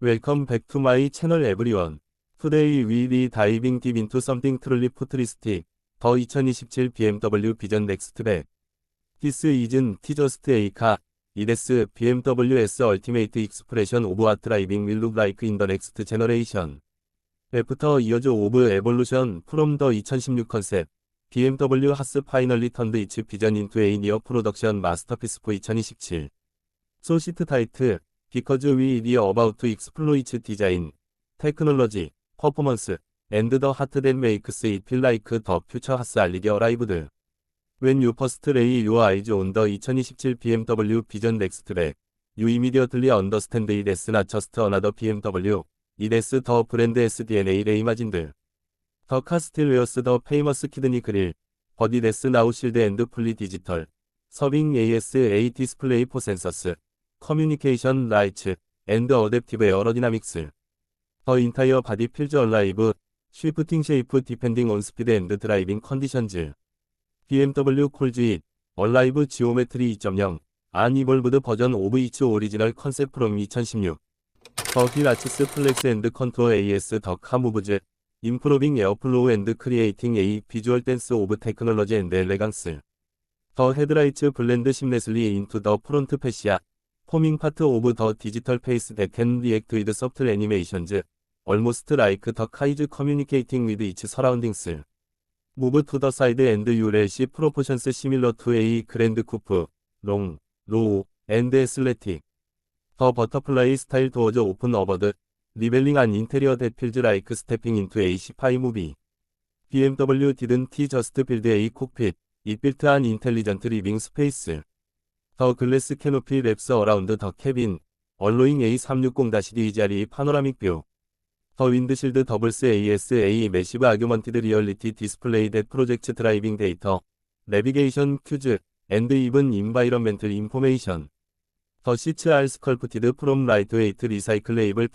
Welcome back to my channel everyone. Today we be diving deep into something truly futuristic. 더2027 BMW Vision Nextback. This isn't just a car. It is BMW's ultimate expression of what driving will look like in the next generation. After years of evolution from the 2016 concept, BMW has finally turned its vision into a near production masterpiece for 2027. So sit tight, because we are about to explore its design, technology, performance, and the heart that makes it feel like the future has already arrived. When you first lay your eyes on the 2027 BMW Vision Nextback, you immediately understand it is not just another BMW, it is the brand's DNA reimagined. The car still wears the famous kidney grill, but it is now shielded and fully digital, serving AS8 display for sensors, communication lights, and adaptive aerodynamics. The entire body feels alive, shifting shape depending on speed and driving conditions. BMW calls it Alive Geometry 2.0, an evolved version of its original concept from 2016. The hill arches flex and contour AS the car moves, improving airflow and creating a visual dance of technology and elegance. The headlights blend seamlessly into the front fascia, part of the digital face that can react with subtle animations, almost like the is communicating with its surroundings. Move to the side and you will see proportions similar to a Grand Coupe, long, low, and athletic. The butterfly style doors open upward, revealing an interior that feels like stepping into a sci-fi movie. BMW didn't just build a cockpit, it built an intelligent living space. The glass canopy wraps around the cabin, allowing a 360-degree panoramic view. The windshield doubles as a massive augmented reality display that projects driving data, navigation cues, and even environmental information. The seats are sculpted from lightweight recyclable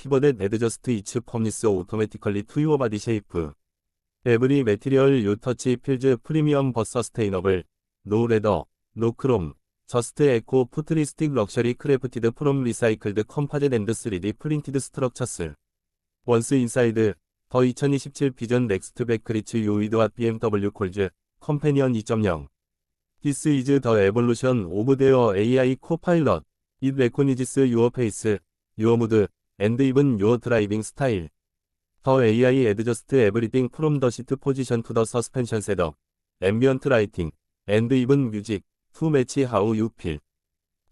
fiber just eco futuristic luxury crafted from recycled composite and 3D printed structures. Once inside, the 2027 Vision Nextback reach you with what BMW calls Companion 2.0. This is the evolution of their AI co-pilot. It recognizes your face, your mood, and even your driving style. The AI adjusts everything from the seat position to the suspension setup, ambient lighting, and even music to match how you feel.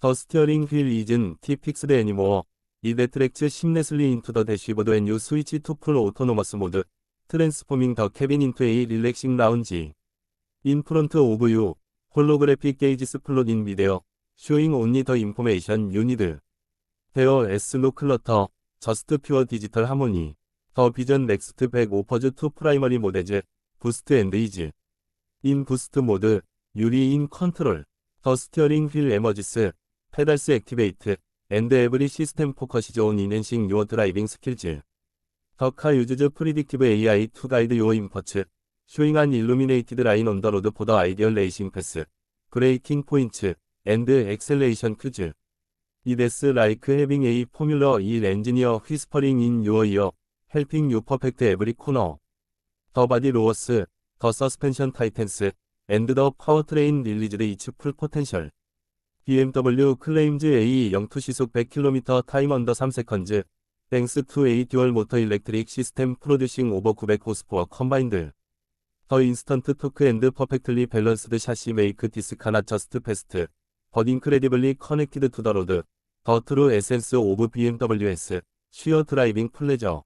The steering wheel isn't fixed anymore. It attracts seamlessly into the dashboard when you switch to full autonomous mode, transforming the cabin into a relaxing lounge. In front of you, holographic gauges steering wheel emerges, pedals activate, and every system focuses on enhancing your driving skills. The car uses predictive AI showing an illuminated line on the road for the ideal racing path, braking points, and acceleration cues. It is like having a Formula E engineer whispering in your ear, helping you perfect every corner. The body lowers, the suspension tightens, and the powertrain releases its full potential. BMW claims a 0 시속 100km time under 3 seconds, thanks to a dual motor electric system producing over 900 horsepower combined. The instant torque and perfectly balanced chassis make this car not just fast, but incredibly connected to the road. The true essence of BMW's sheer driving pleasure.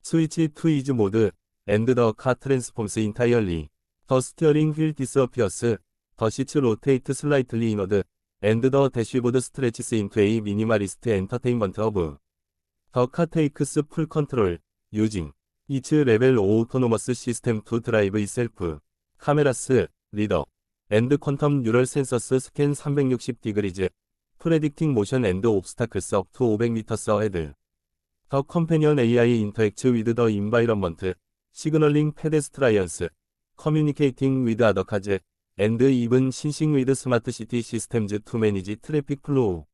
Switch to ease mode, and the car transforms entirely. The steering wheel disappears, the seats rotate slightly inward, and the dashboard stretches into a minimalist entertainment hub. The car takes full control, using its level autonomous system to drive itself. Cameras, lidar, and quantum neural sensors scan 360 degrees, predicting motion and obstacles up to 500 meters ahead. The companion AI interacts with the environment, signaling pedestrians, Communicating with other Kaze and even syncing with smart city systems to manage traffic flow.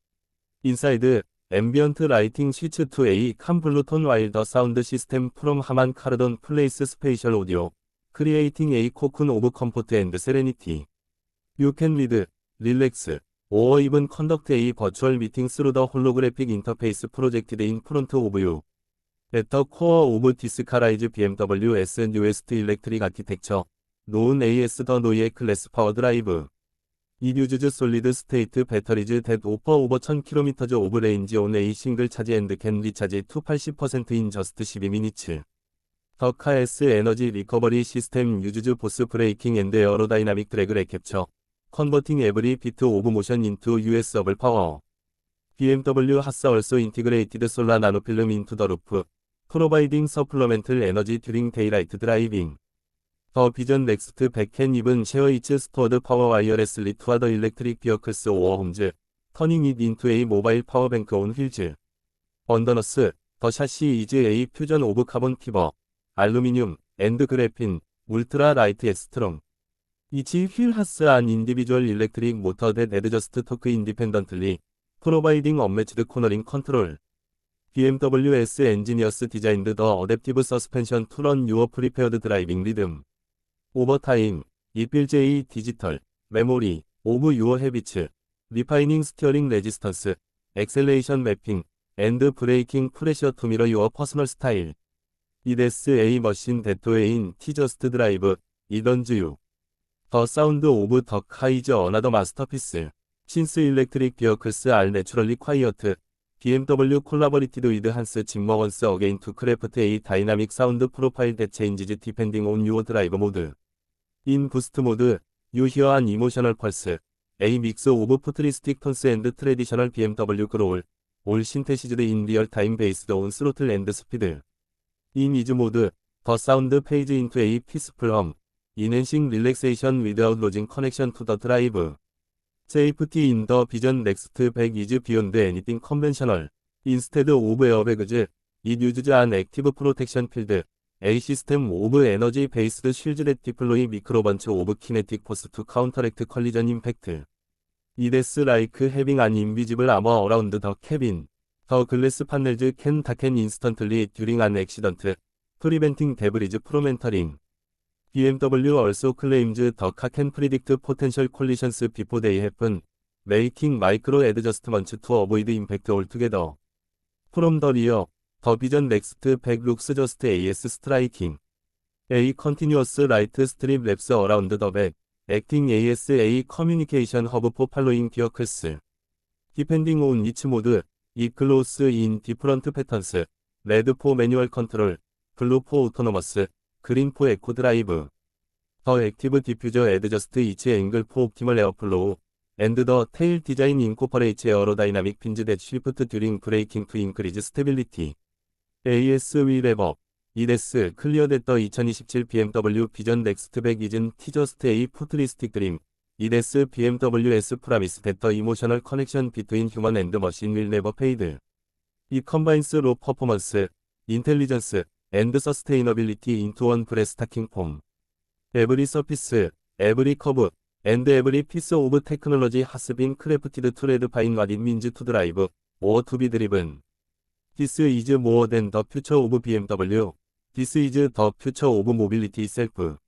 Inside ambient lighting switch to a convoluton while the sound system from Haman Cardon plays spatial audio, creating a cocoon of comfort and serenity. You can read, relax, or even conduct a virtual meeting through the holographic interface projected in front of you. At the core of this car is BMW S newest electric architecture. 노은 AS 더 노예 클래스 파워 드라이브. 이뉴즈즈 솔리드 스테이트 배터리즈 댓 오퍼 오버 1000km즈 오브 레인지 온에이 싱글 차지 앤드 캔 리차지 2 80%인 저스트 12미니츠. 더 카에스 에너지 리커버리 시스템 유즈즈 보스 브레이킹 앤드 에어로다이나믹 드래그 레캡처. 컨버팅 에브리 비트 오브 모션 인투 US업을 파워. BMW 핫사 얼소 인티그레이티드 솔라 나노필름 인투 더 루프. 프로바이딩 서플러멘틀 에너지 듀링 데이라이트 드라이빙. 더 비전 넥스트 백핸 입은 쉐어이츠 스토어드 파워 와이어레스 리투와 더 일렉트릭 비어클스 오어 홈즈 터닝 잇 인투 에이 모바일 파워뱅크 온 휠즈. 언더너스 더 샤시 이즈 에이 퓨전 오브 카본 피버 알루미늄 앤드 그래핀 울트라 라이트 에스트롱. 이치 휠 하스 안 인디비주얼 일렉트릭 모터 대 데드저스트 토크 인디펜던틀리 프로바이딩 업매치드 코너링 컨트롤. BMW S 엔지니어스 디자인드 더 어댑티브 서스펜션 투런 유어 프리페어드 드라이빙 리듬. 오버타임, 이필제이 디지털, 메모리, 오브 유어 헤비츠, 리파이닝 스티어링 레지스턴스, 엑셀레이션 맵핑, 앤드 브레이킹 프레셔 투미러 유어 퍼스널 스타일, 이데스 A 머신 데토에인 티저스트 드라이브, 이던즈유, 더 사운드 오브 더 카이저 어나더 마스터피스, 신스 일렉트릭 비어클스 알 내추럴리 콰이어트, BMW 콜라버리티드 위드 한스 짐머건스 어게인 투 크래프트 A 다이나믹 사운드 프로파일 대체인지지 디펜딩 온 유어 드라이브 모드. 인 부스트 모드, 유희어한 이모셔널 펄스, 에이믹스 오브 포트리스틱 턴스 앤드 트레디셔널 BMW 그로울, 올 신테시즈드 인 리얼 타임 베이스드 온 스로틀 앤드 스피드. 인 이즈 모드, 더 사운드 페이지 인투 에이 피스풀 험, 인앤싱 릴렉세이션 위드아웃 로징 커넥션 투 더 드라이브. 세이프티 인 더 비전 넥스트 100 이즈 비욘드 애니띵 컨벤셔널, 인스테드 오브 에어베그즈, 이 뉴즈즈 안 액티브 프로텍션 필드, A 시스템 오브 에너지 베이스드 실즈렛 디플로이 미크로반츠 오브 키네틱 포스 투 카운터렉트 컬리전 임팩트 이데스 라이크 해빙 안 인비지블 아머 어라운드 더 캐빈 더 글래스 판넬즈 캔 다켄 인스턴틀리 듀링 안 액시던트 프리벤팅 데브리즈 프로멘터링 BMW also claims the car can predict potential collisions before they happen, making micro adjustments to avoid impact altogether. From the rear, 더비전 넥스트 백 룩스 저스트 AS 스트라이킹. A 컨티뉴어스 라이트 스트립 랩스 어라운드 더백 액팅 AS A 커뮤니케이션 허브 포 팔로잉 디어클스 디펜딩 온 이츠 모드 이 클로스 인 디프런트 패턴스 레드 포 매뉴얼 컨트롤 블루 포 오토노머스 그린 포 에코 드라이브 더 액티브 디퓨저 에드저스트 이치 앵글 포 옵티멀 에어플로우 앤드 더 테일 디자인 인코퍼레이츠 에어로다이나믹 핀즈 댓 쉬프트 듀링 브레이킹 투 인크리즈 스테빌리티 AS 위레버 이데스 클리어 데터 2027 BMW 비전 넥스트 백 이즌 티저 스테이 포트리스틱 드림 이데스 BMW S 프라미스 데터 이모셔널 커넥션 비트인 휴먼 앤드 머신 윌레버 페이드. 이 컴바인스 로 퍼포먼스 인텔리전스 앤드 서스테이너빌리티 인투 원 브레스타킹 폼. 에브리 서피스 에브리 커브 앤드 에브리 피스 오브 테크놀로지 하스빈 크래프티드 투레드 파인 와딘 민즈 투 드라이브 오어 투비 드리븐. This is more than the future of BMW. This is the future of mobility itself.